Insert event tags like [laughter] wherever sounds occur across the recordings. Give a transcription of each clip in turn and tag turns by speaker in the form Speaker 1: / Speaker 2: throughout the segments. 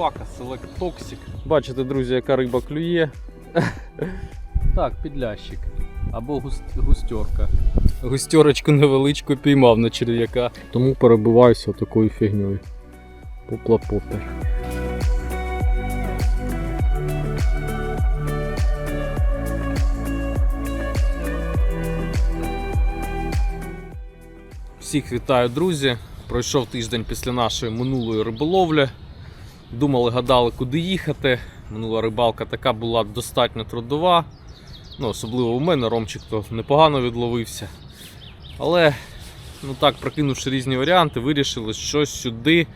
Speaker 1: клювака, Select Toxic. Бачите, друзі, яка риба клює. [laughs] Так, підлящик. Або густ- густерка. Густерочку невеличку піймав на черв'яка. Тому перебиваюся такою фігньою. Поплапопер. Всіх вітаю, друзі. Пройшов тиждень після нашої минулої риболовлі. Думали, гадали, куди їхати. Минула рибалка така була достатньо трудова. Ну, особливо у мене Ромчик то непогано відловився. Але, ну так, прокинувши різні варіанти, вирішили, що сюди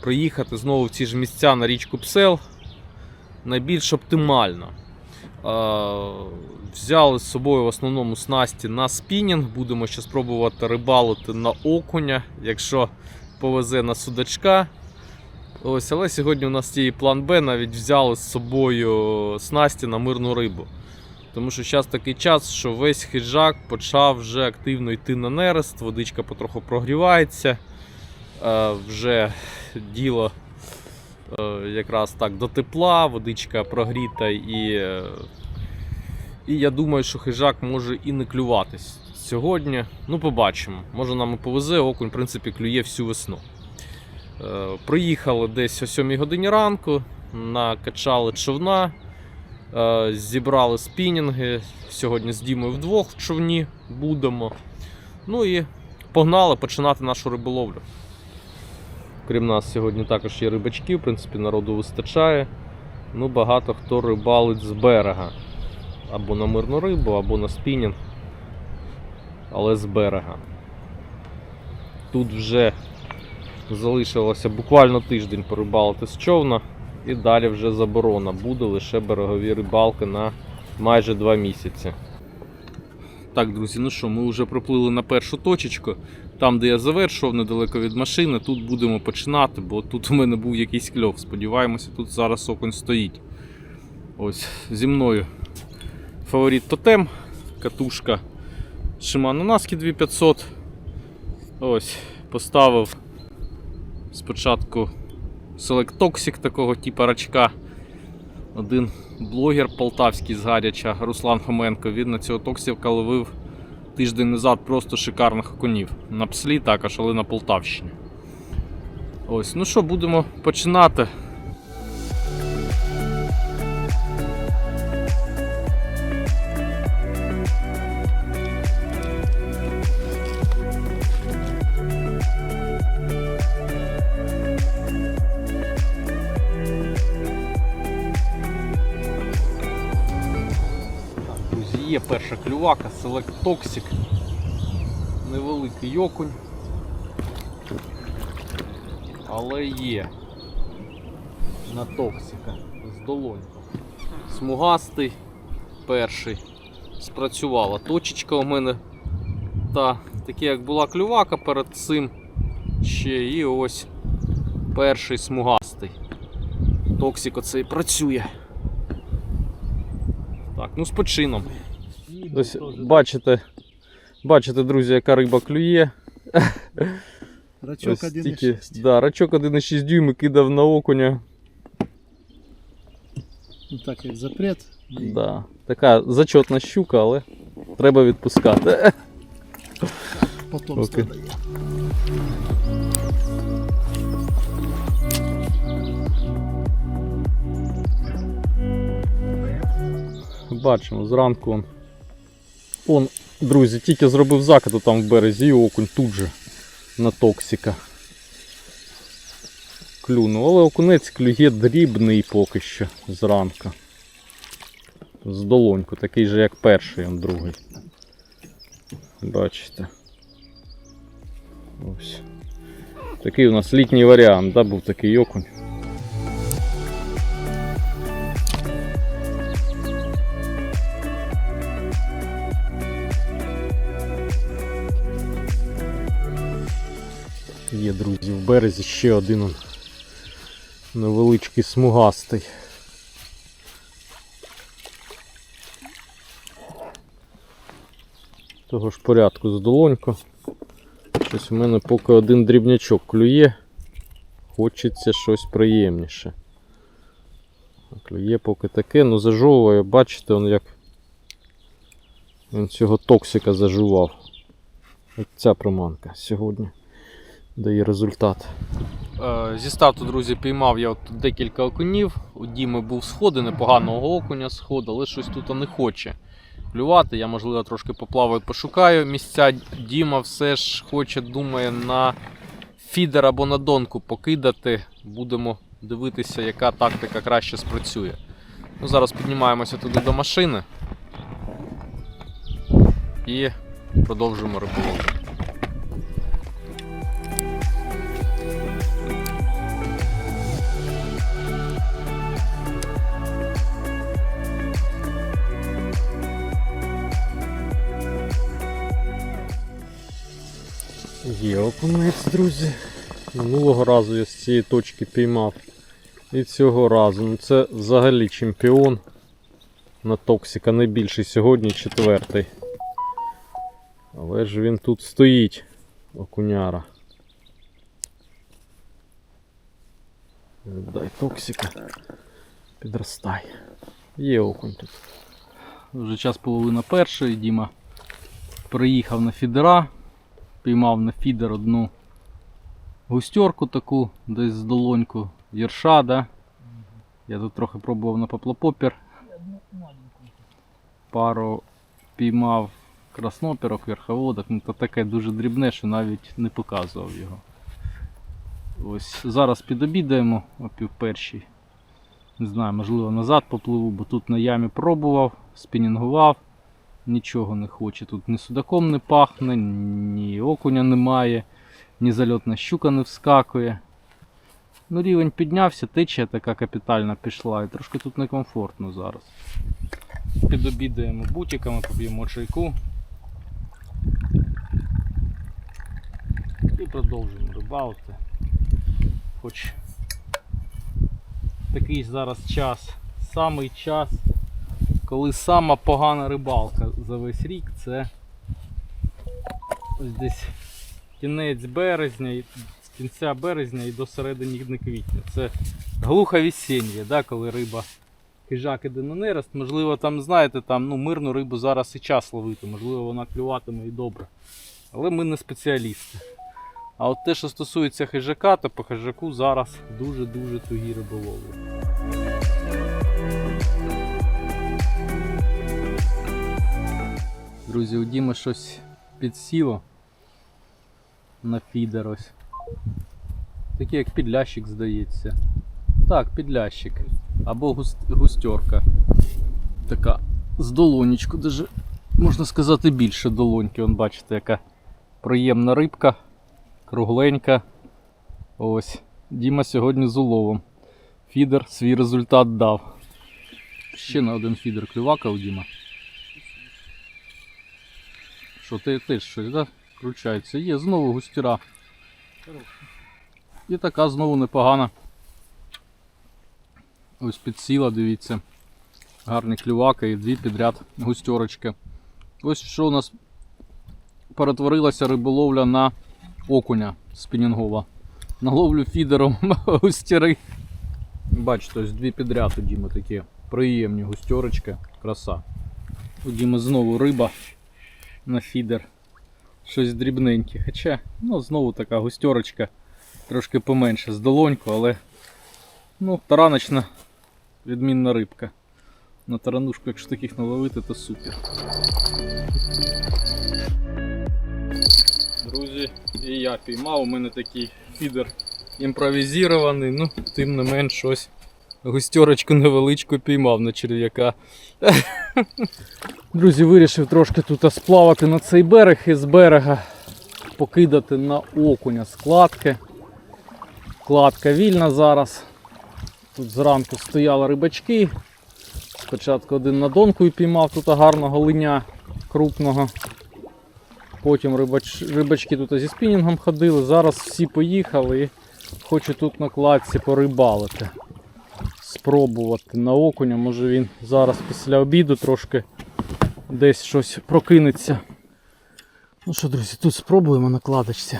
Speaker 1: проїхати знову в ці ж місця на річку Псел найбільш оптимально. Взяли з собою в основному снасті на спінінг. Будемо ще спробувати рибалити на окуня, якщо повезе на судачка. Ось, але сьогодні у нас є план Б, навіть взяли з собою снасті на мирну рибу. Тому що зараз такий час, що весь хижак почав вже активно йти на нерест, водичка потроху прогрівається. Е, вже діло е, якраз так до тепла, водичка прогріта і. е, і я думаю, що хижак може і не клюватись сьогодні. Ну, побачимо. Може нам і повезе, окунь, в принципі, клює всю весну. Е, Приїхали десь о 7 годині ранку, накачали човна, е, зібрали спінінги. Сьогодні з Дімою вдвох в човні будемо. Ну і погнали починати нашу риболовлю. Крім нас, сьогодні також є рибачки, в принципі, народу вистачає. Ну, багато хто рибалить з берега або на мирну рибу, або на спінінг, але з берега. Тут вже залишилося буквально тиждень порибалити з човна, і далі вже заборона. Буде лише берегові рибалки на майже 2 місяці. Так, друзі, ну що, ми вже проплили на першу точечку. Там, де я завершував, недалеко від машини, тут будемо починати, бо тут у мене був якийсь кльов. Сподіваємося, тут зараз окунь стоїть. Ось зі мною фаворит тотем, катушка Shimano Naski 2500. Ось, поставив спочатку Select Toxic такого типу рачка. Один блогер полтавський з Гаряча Руслан Хоменко. Він на цього токсівка ловив тиждень назад просто шикарних окунів. На пслі також, але на Полтавщині. Ось, ну що, будемо починати. Є перша клювака, Select Toxic. Невеликий окунь. Але є на токсика з долоньку. Смугастий перший. Спрацювала точечка у мене. Та таке як була клювака перед цим ще і ось перший смугастий. Токсик оцей працює. Так, ну з почином. Ось бачите, бачите, друзі, яка риба клює.
Speaker 2: Рачок
Speaker 1: Ось
Speaker 2: 1,6.
Speaker 1: тільки- Да, рачок 1,6 дюйми кидав на окуня.
Speaker 2: Ну, так як запрет.
Speaker 1: Да. Така зачетна щука, але треба відпускати.
Speaker 2: Потомство
Speaker 1: Окей.
Speaker 2: дає.
Speaker 1: Бачимо, зранку он. Друзі, тільки зробив закид там в березі і окунь тут же на токсика. Клюнув, але окунець клює дрібний поки що зранку. З долоньку, такий же, як перший, он другий. Бачите. Ось. Такий у нас літній варіант, да, був такий окунь. Березі ще один невеличкий смугастий. Того ж порядку з долонько. Щось у мене поки один дрібнячок клює. Хочеться щось приємніше.
Speaker 3: Клює поки таке, ну зажовує, бачите, он як він цього токсика зажував. От ця приманка сьогодні дає результат. Е, зі старту, друзі, піймав я от декілька окунів. У Діми був сходи, непоганого окуня сход, але щось тут не хоче клювати. Я, можливо, трошки поплаваю, пошукаю місця. Діма все ж хоче, думає, на фідер або на донку покидати. Будемо дивитися, яка тактика краще спрацює. Ну, зараз піднімаємося туди до машини і продовжуємо риболовлю. Є окунець, друзі. Минулого разу я з цієї точки піймав. І цього разу. Ну це взагалі чемпіон на Токсика. Найбільший сьогодні четвертий. Але ж він тут стоїть, окуняра. Дай Токсика. Підростай. Є окунь тут.
Speaker 1: Вже час половина першої, Діма приїхав на фідера, піймав на фідер одну густерку таку, десь з долоньку, єрша, да? Я тут трохи пробував на поплопопір. Пару піймав красноперок, верховодок, ну то таке дуже дрібне, що навіть не показував його. Ось зараз підобідаємо о пів. Не знаю, можливо назад попливу, бо тут на ямі пробував, спінінгував, нічого не хоче. Тут ні судаком не пахне, ні окуня немає, ні зальотна щука не вскакує. Ну, рівень піднявся, течія така капітальна пішла, і трошки тут некомфортно зараз. Підобідаємо бутиками, поб'ємо чайку. І продовжуємо рибалити. Хоч такий зараз час, самий час, коли сама погана рибалка за весь рік це ось десь кінець березня, з кінця березня і до середини квітня. Це глухо весіння, да, коли риба хижак іде на нерест. Можливо, там, знаєте, там ну, мирну рибу зараз і час ловити, можливо, вона клюватиме і добре. Але ми не спеціалісти. А от те, що стосується хижака, то по хижаку зараз дуже-дуже тугі риболови. Друзі, у Діми щось підсіло на фідер ось. Такий як підлящик, здається. Так, підлящик. Або густ- густерка. Така з долонечку, даже можна сказати більше долоньки. Вон бачите, яка приємна рибка, кругленька. Ось. Діма сьогодні з уловом. Фідер свій результат дав. Ще на один фідер клювака у Діма. Що ти теж щось, да? Кручається. Є знову густіра. І така знову непогана. Ось підсіла, дивіться. Гарні клюваки і дві підряд густерочки. Ось що у нас перетворилася риболовля на окуня спінінгова. Наловлю фідером [laughs] густіри. Бачите, ось дві підряд у Діми такі приємні густерочки. Краса. У Діми знову риба на фідер. Щось дрібненьке. Хоча, ну, знову така густерочка. Трошки поменше з долоньку, але ну, тараночна відмінна рибка. На таранушку, якщо таких наловити, то супер. Друзі, і я піймав. У мене такий фідер імпровізований, ну, тим не менш щось. Густерочку невеличку піймав на черв'яка. [laughs] Друзі, вирішив трошки тут сплавати на цей берег і з берега покидати на окуня складки. Кладка вільна зараз. Тут зранку стояли рибачки. Спочатку один на донку і піймав тут гарного линя крупного. Потім рибач... рибачки тут зі спінінгом ходили. Зараз всі поїхали і хочу тут на кладці порибалити. Спробувати на окуня. Може він зараз після обіду трошки десь щось прокинеться. Ну що, друзі, тут спробуємо на кладочці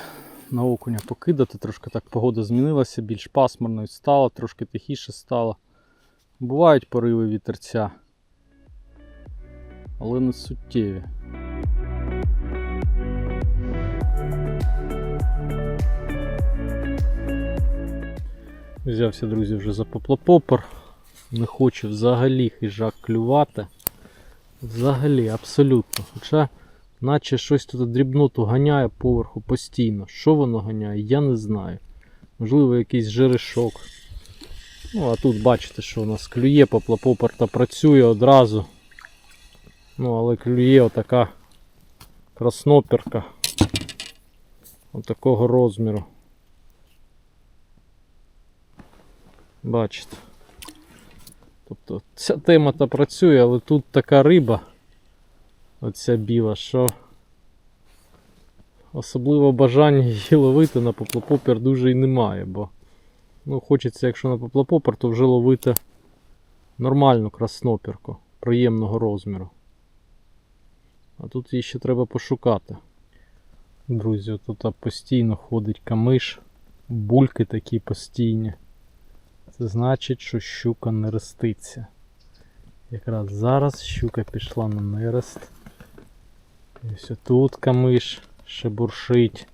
Speaker 1: на окуня покидати. Трошки так погода змінилася, більш пасмурною стало, трошки тихіше стало. Бувають пориви вітерця, але не суттєві. Взявся, друзі, вже за поплапопор. Не хоче взагалі хижак клювати. Взагалі, абсолютно. Хоча, наче щось тут дрібноту ганяє поверху постійно. Що воно ганяє, я не знаю. Можливо, якийсь жерешок. Ну, а тут бачите, що у нас клює, поплапопор та працює одразу. Ну, але клює отака красноперка. Отакого розміру. Бачите. Тобто ця тема та працює, але тут така риба, оця біла, що особливо бажання її ловити на поплапопер дуже і немає, бо ну, хочеться, якщо на поплапопер, то вже ловити нормальну красноперку приємного розміру. А тут її ще треба пошукати. Друзі, тут постійно ходить камиш, бульки такі постійні. Це значить, що щука не реститься. Якраз зараз щука пішла на нерест. І ось тут камиш ще буршить.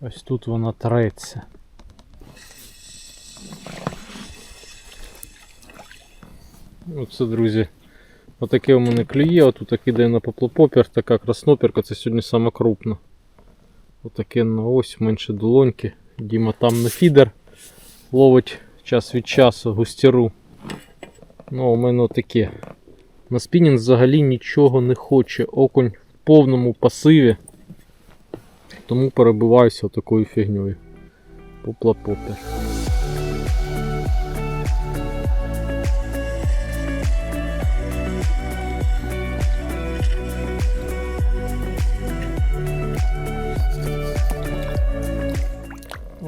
Speaker 1: Ось тут вона треться. Оце, друзі, отаке у мене клює, отут іде на поплопопер, така красноперка, це сьогодні сама крупна. Отаке на ось менше долоньки. Діма там на фідер ловить час від часу густяру. Ну, у мене таке. На спінінг взагалі нічого не хоче. Окунь в повному пасиві. Тому перебиваюся такою фігньою. Попла-попер.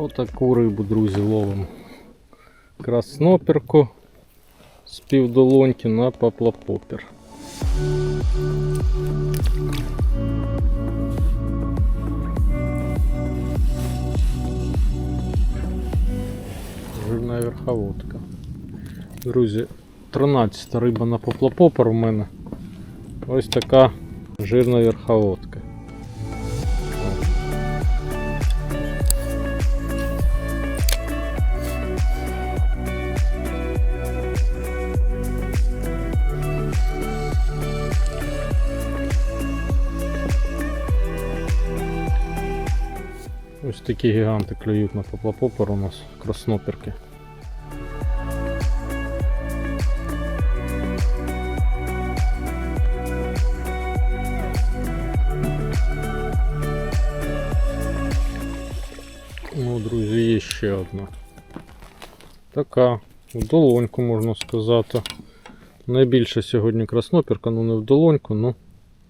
Speaker 1: Отаку рибу, друзі, ловимо. Красноперку з півдолоньки на поплапопер. Жирна верховодка. Друзі, 13 риба на поплапопер у мене. Ось така жирна верховодка. Такі гіганти клюють на поплапопер у нас красноперки. Ну, друзі, є ще одна. Така, в долоньку можна сказати. Найбільша сьогодні красноперка, ну не в долоньку, ну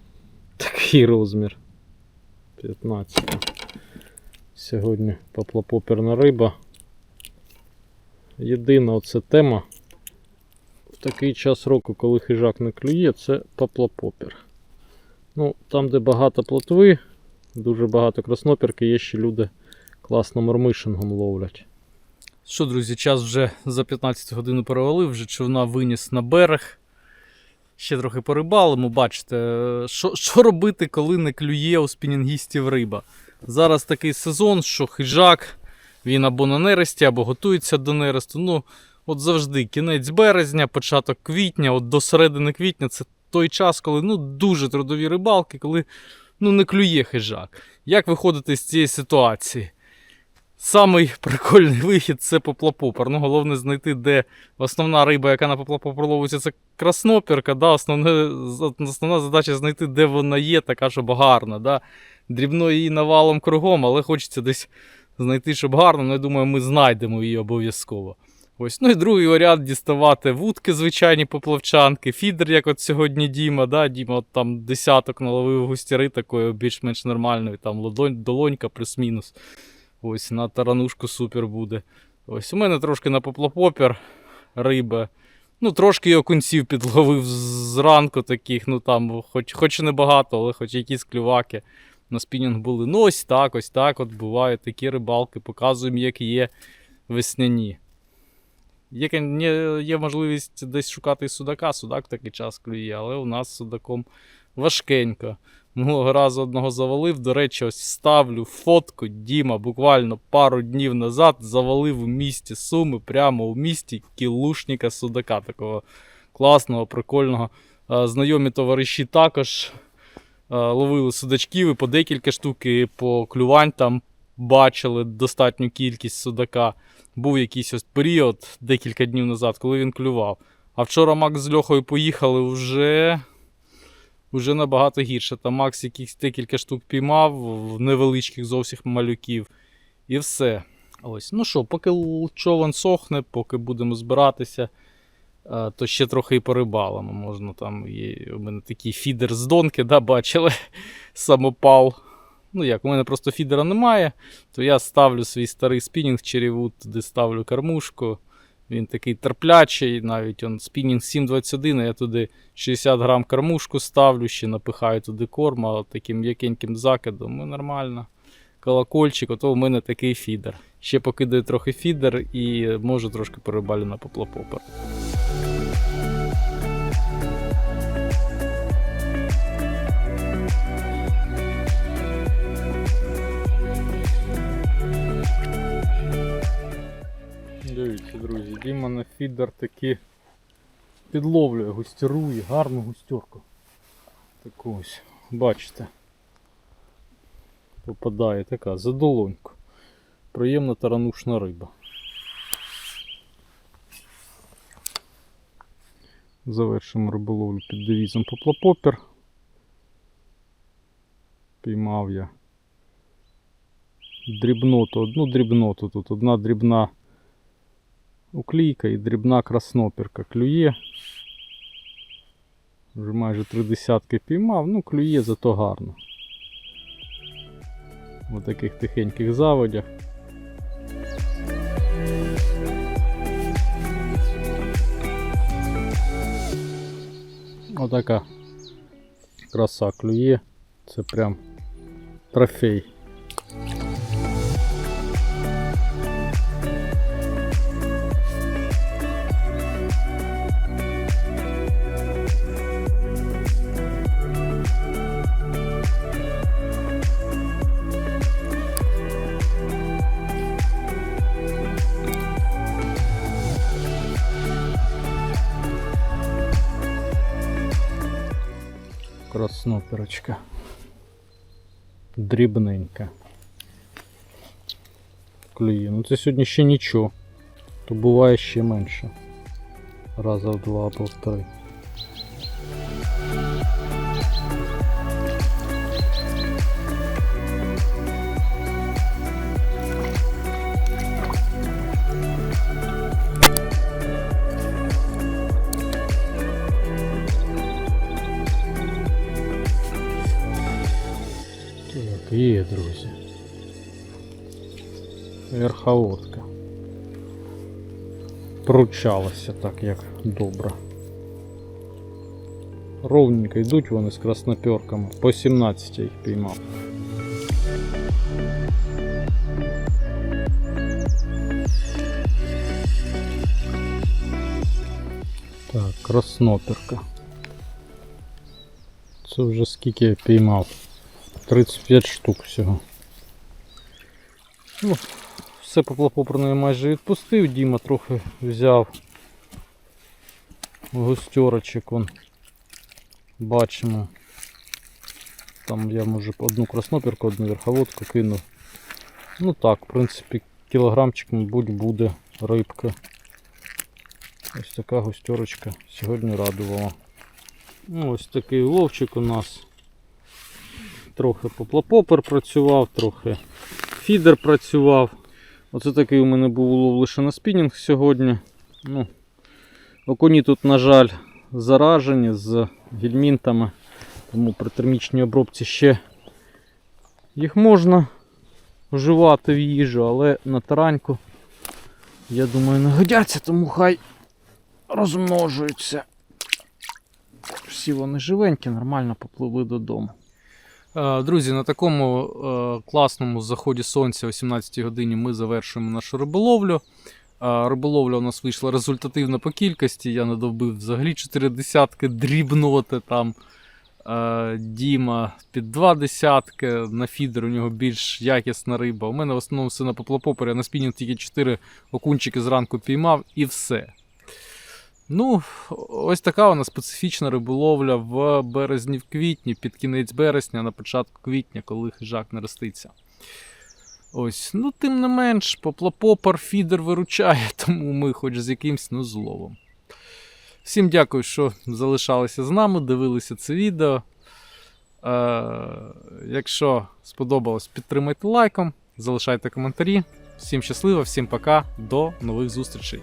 Speaker 1: [laughs] такий розмір. 15. Сьогодні поплапоперна риба. Єдина оце тема в такий час року, коли хижак не клює, це поплапопер. Ну, там, де багато плотви, дуже багато красноперки, є ще люди класно мормишингом ловлять.
Speaker 4: Що, друзі, час вже за 15 годину перевалив, вже човна виніс на берег. Ще трохи порибалимо, бачите, що робити, коли не клює у спінінгістів риба. Зараз такий сезон, що хижак, він або на нересті, або готується до нересту. Ну, от завжди кінець березня, початок квітня, от до середини квітня це той час, коли ну, дуже трудові рибалки, коли ну, не клює хижак. Як виходити з цієї ситуації? Самий [laughs] прикольний вихід це поплапопер. Ну, головне знайти, де основна риба, яка на поплапопер ловиться, це красноперка. Да? Основне, основна задача знайти, де вона є, така, щоб гарна. Да? Дрібно її навалом кругом, але хочеться десь знайти, щоб гарно. Ну, я думаю, ми знайдемо її обов'язково. Ось. Ну і другий варіант діставати вудки, звичайні поплавчанки, фідер, як от сьогодні Діма. Да? Діма от там десяток наловив густяри такої більш-менш нормальної, там ладонь, долонька плюс-мінус. Ось на таранушку супер буде. Ось у мене трошки на поплапопер риба. Ну, трошки і окунців підловив зранку таких, ну там, хоч, хоч і не багато, але хоч якісь клюваки на спінінг були. Ну, ось так, ось так от бувають такі рибалки, показуємо, як є весняні.
Speaker 1: Є, є, можливість десь шукати судака, судак в такий час клює, але у нас з судаком важкенько. Минулого разу одного завалив. До речі, ось ставлю фотку. Діма буквально пару днів назад завалив у місті Суми, прямо у місті кілушника судака, такого класного, прикольного. Е, Знайомі товариші також ловили судачків і по декілька штук, і по клювань там бачили достатню кількість судака. Був якийсь ось період декілька днів назад, коли він клював. А вчора Макс з Льохою поїхали вже, вже набагато гірше. Там Макс якихось декілька штук піймав, невеличких зовсім малюків. І все. Ось. Ну що, поки човен сохне, поки будемо збиратися, е, то ще трохи і порибалимо. Можна там є у мене такий фідер з донки, да, бачили, [laughs] самопал. Ну як, у мене просто фідера немає, то я ставлю свій старий спінінг Cherrywood, туди ставлю кормушку. Він такий терплячий, навіть он спінінг 721, а я туди 60 грам кормушку ставлю, ще напихаю туди корм, а таким м'якеньким закидом і нормально. Колокольчик, ото у мене такий фідер. Ще покидаю трохи фідер і можу трошки порибалю на поплапопер. Дивіться, друзі, Діма на фідер таки підловлює, густірує, гарну густюрку. Таку ось, бачите. Попадає така за долоньку. Приємна таранушна риба. Завершимо риболовлю під девізом поплапопер. Піймав я дрібноту, одну дрібноту тут, одна дрібна уклійка і дрібна краснопірка клює. Вже майже три десятки піймав, ну клює зато гарно. У таких тихеньких заводях. Отака краса клює. Це прям трофей. Красноперочка. Дрібненька. Клює. Ну це сьогодні ще нічого. То буває ще менше. Раза в два або в три. Верховодка. Пручалася так, як добре. Ровненько йдуть вони з красноперками. По 17 я їх піймав. Так, красноперка. Це вже скільки я піймав. 35 штук всього. Ну, Все я майже відпустив, Діма трохи взяв густерочок, он бачимо. Там я може одну красноперку, одну верховодку кинув. Ну так, в принципі, кілограмчик, мабуть, буде рибка. Ось така густерочка сьогодні радувала. Ну, ось такий ловчик у нас. Трохи поплапопер працював, трохи фідер працював. Оце такий у мене був улов лише на спінінг сьогодні. Ну, окуні тут, на жаль, заражені з гельмінтами, тому при термічній обробці ще їх можна вживати в їжу, але на тараньку, я думаю, не годяться, тому хай розмножуються. Всі вони живенькі, нормально попливли додому. Е, Друзі, на такому е, класному заході сонця о 17 годині ми завершуємо нашу риболовлю. Риболовля у нас вийшла результативна по кількості. Я надовбив взагалі 4 десятки, дрібноти там. Е, Діма під два десятки. На фідер у нього більш якісна риба. У мене в основному все на поплапопері, а на спінінг тільки 4 окунчики зранку піймав і все. Ну, ось така вона специфічна риболовля в березні, в квітні, під кінець березня, на початку квітня, коли хижак не роститься. Ось, ну тим не менш, поплапопер фідер виручає, [laughs] тому ми хоч з якимсь ну, зловом. Всім дякую, що залишалися з нами, дивилися це відео. Е, якщо сподобалось, підтримайте лайком, залишайте коментарі. Всім щасливо, всім пока, до нових зустрічей.